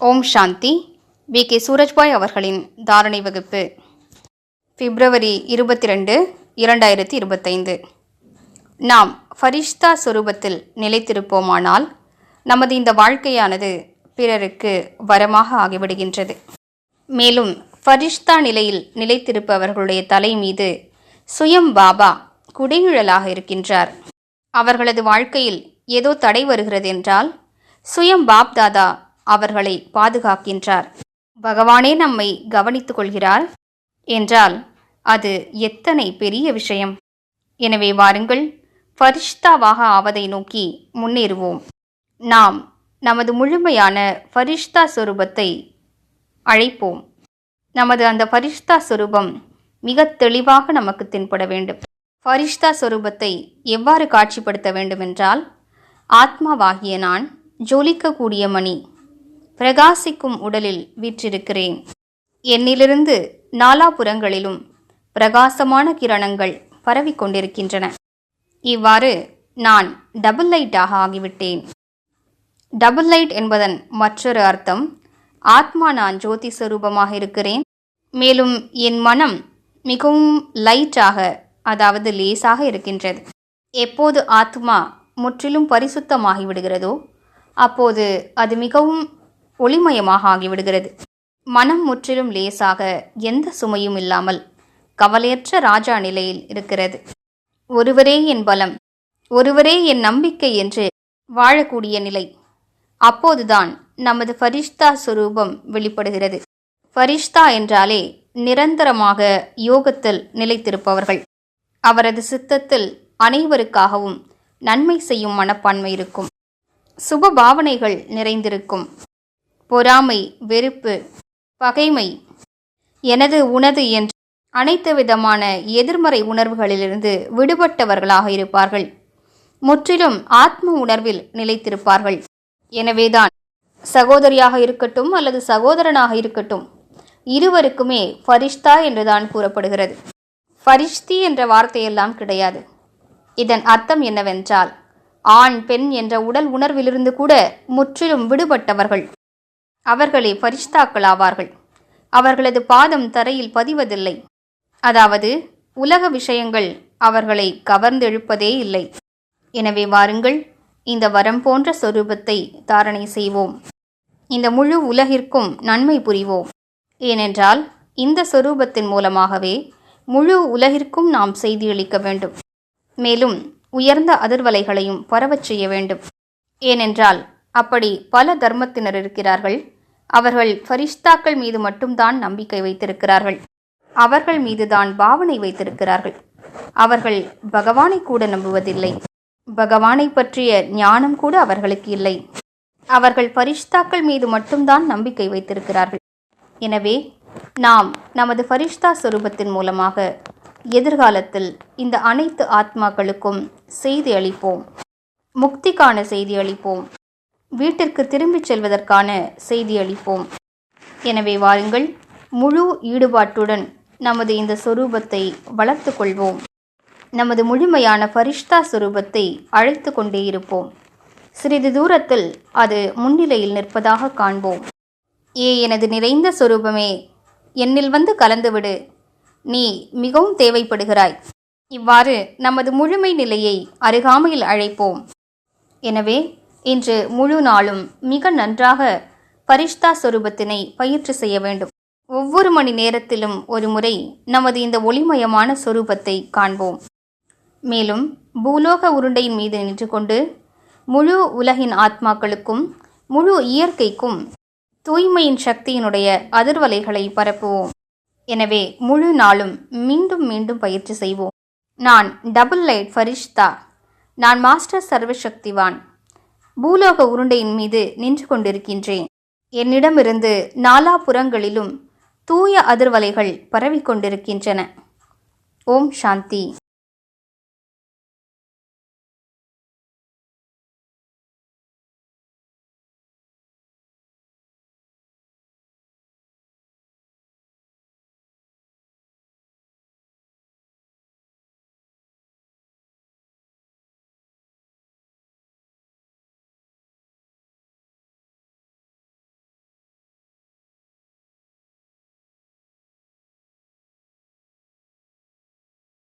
Om Shanti. We. K. Surajbhai அவர்களின் தாரணை வகுப்பு. பிப்ரவரி இருபத்தி ரெண்டு இரண்டாயிரத்தி இருபத்தைந்து. நாம் ஃபரிஷ்தா சுரூபத்தில் நிலைத்திருப்போமானால் நமது இந்த வாழ்க்கையானது பிறருக்கு வரமாக ஆகிவிடுகின்றது. மேலும் ஃபரிஷ்தா நிலையில் நிலைத்திருப்பவர்களுடைய தலை மீது சுயம் பாபா குடைநிழலாக இருக்கின்றார். அவர்களது வாழ்க்கையில் ஏதோ தடை வருகிறது என்றால் சுயம் பாப் தாதா அவர்களை பாதுகாக்கின்றார். பகவானே நம்மை கவனித்துக் கொள்கிறார். என்றால் அது எத்தனை பெரிய விஷயம். எனவே வாருங்கள் ஃபரிஷ்தாவாக ஆவதை நோக்கி முன்னேறுவோம். நாம் நமது முழுமையான ஃபரிஷ்தா சொரூபத்தை அழைப்போம். நமது அந்த ஃபரிஷ்தா சொரூபம் மிக தெளிவாக நமக்கு தென்பட வேண்டும். ஃபரிஷ்தா சொரூபத்தை எவ்வாறு காட்சிப்படுத்த வேண்டுமென்றால் ஆத்மாவாகிய நான் ஜொலிக்கக்கூடிய மணி பிரகாசிக்கும் உடலில் வீற்றிருக்கிறேன். என்னிலிருந்து நாலாபுறங்களிலும் பிரகாசமான கிரணங்கள் பரவிக் கொண்டிருக்கின்றன இவ்வாறு நான் டபுள் லைட்டாக ஆகிவிட்டேன். டபுள் லைட் என்பதன் மற்றொரு அர்த்தம் ஆத்மா நான் ஜோதி ஸ்வரூபமாக இருக்கிறேன். மேலும் என் மனம் மிகவும் லைட்டாக அதாவது லேசாக இருக்கின்றது. எப்போது ஆத்மா முற்றிலும் பரிசுத்தமாகி விடுகிறதோ அப்போது அது மிகவும் ஒளிமயமாக ஆகிவிடுகிறது. மனம் முற்றிலும் லேசாக எந்த சுமையும் இல்லாமல் கவலையற்ற ராஜா நிலையில் இருக்கிறது. ஒருவரே என் பலம் ஒருவரே என் நம்பிக்கை என்று வாழக்கூடிய நிலை. அப்போதுதான் நமது ஃபரிஷ்தா சுரூபம் வெளிப்படுகிறது. ஃபரிஷ்தா என்றாலே நிரந்தரமாக யோகத்தில் நிலைத்திருப்பவர்கள். அவரது சித்தத்தில் அனைவருக்காகவும் நன்மை செய்யும் மனப்பான்மை இருக்கும். சுப பாவனைகள் நிறைந்திருக்கும். பொறாமை வெறுப்பு பகைமை எனது உனது என்று அனைத்து விதமான எதிர்மறை உணர்வுகளிலிருந்து விடுபட்டவர்களாக இருப்பார்கள். முற்றிலும் ஆத்ம உணர்வில் நிலைத்திருப்பார்கள். எனவேதான் சகோதரியாக இருக்கட்டும் அல்லது சகோதரனாக இருக்கட்டும் இருவருக்குமே ஃபரிஷ்தா என்றுதான் கூறப்படுகிறது. ஃபரிஷ்தி என்ற வார்த்தையெல்லாம் கிடையாது. இதன் அர்த்தம் என்னவென்றால் ஆண் பெண் என்ற உடல் உணர்விலிருந்து கூட முற்றிலும் விடுபட்டவர்கள். அவர்களே பரிஷ்தாக்கள் ஆவார்கள். அவர்களது பாதம் தரையில் பதிவதில்லை. அதாவது உலக விஷயங்கள் அவர்களை கவர்ந்தெழுப்பதே இல்லை. எனவே வாருங்கள் இந்த வரம் போன்ற சொரூபத்தை தாரணை செய்வோம். இந்த முழு உலகிற்கும் நன்மை புரிவோம். ஏனென்றால் இந்த சொரூபத்தின் மூலமாகவே முழு உலகிற்கும் நாம் செய்தியளிக்க வேண்டும். மேலும் உயர்ந்த அதிர்வலைகளையும் பரவச் செய்ய வேண்டும். ஏனென்றால் அப்படி பல தர்மத்தினர் இருக்கிறார்கள். அவர்கள் ஃபரிஷ்தாக்கள் மீது மட்டும்தான் நம்பிக்கை வைத்திருக்கிறார்கள். அவர்கள் மீதுதான் பாவனை வைத்திருக்கிறார்கள். அவர்கள் பகவானை கூட நம்புவதில்லை. பகவானை பற்றிய ஞானம் கூட அவர்களுக்கு இல்லை. அவர்கள் பரிஷ்தாக்கள் மீது மட்டும்தான் நம்பிக்கை வைத்திருக்கிறார்கள். எனவே நாம் நமது ஃபரிஷ்தா சுரூபத்தின் மூலமாக எதிர்காலத்தில் இந்த அனைத்து ஆத்மாக்களுக்கும் செய்தி அளிப்போம். முக்திக்கான செய்தி அளிப்போம். வீட்டிற்கு திரும்பிச் செல்வதற்கான செய்தி அளிப்போம். எனவே வாருங்கள் முழு ஈடுபாட்டுடன் நமது இந்த சொரூபத்தை வளர்த்து கொள்வோம். நமது முழுமையான ஃபரிஷ்தா சுரூபத்தை அழைத்து கொண்டே இருப்போம். சிறிது தூரத்தில் அது முன்னிலையில் நிற்பதாக காண்போம். ஏ எனது நிறைந்த சொரூபமே என்னில் வந்து கலந்துவிடு. நீ மிகவும் தேவைப்படுகிறாய். இவ்வாறு நமது முழுமை நிலையை அருகாமையில் அழைப்போம். எனவே இன்று முழு நாளும் மிக நன்றாக பரிஷ்தா சொரூபத்தினை பயிற்சி செய்ய வேண்டும். ஒவ்வொரு மணி நேரத்திலும் ஒரு முறை நமது இந்த ஒளிமயமான சொரூபத்தை காண்போம். மேலும் பூலோக உருண்டையின் மீது நின்று கொண்டு முழு உலகின் ஆத்மாக்களுக்கும் முழு இயற்கைக்கும் தூய்மையின் சக்தியினுடைய அதிர்வலைகளை பரப்புவோம். எனவே முழு நாளும் மீண்டும் மீண்டும் பயிற்சி செய்வோம். நான் டபுள் லைட் ஃபரிஷ்தா நான் மாஸ்டர் சர்வசக்திவான். பூலோக உருண்டையின் மீது நின்று கொண்டிருக்கின்றேன். என்னிடமிருந்து நாலா புறங்களிலும் தூய அதிர்வலைகள் பரவிக்கொண்டிருக்கின்றன ஓம் சாந்தி.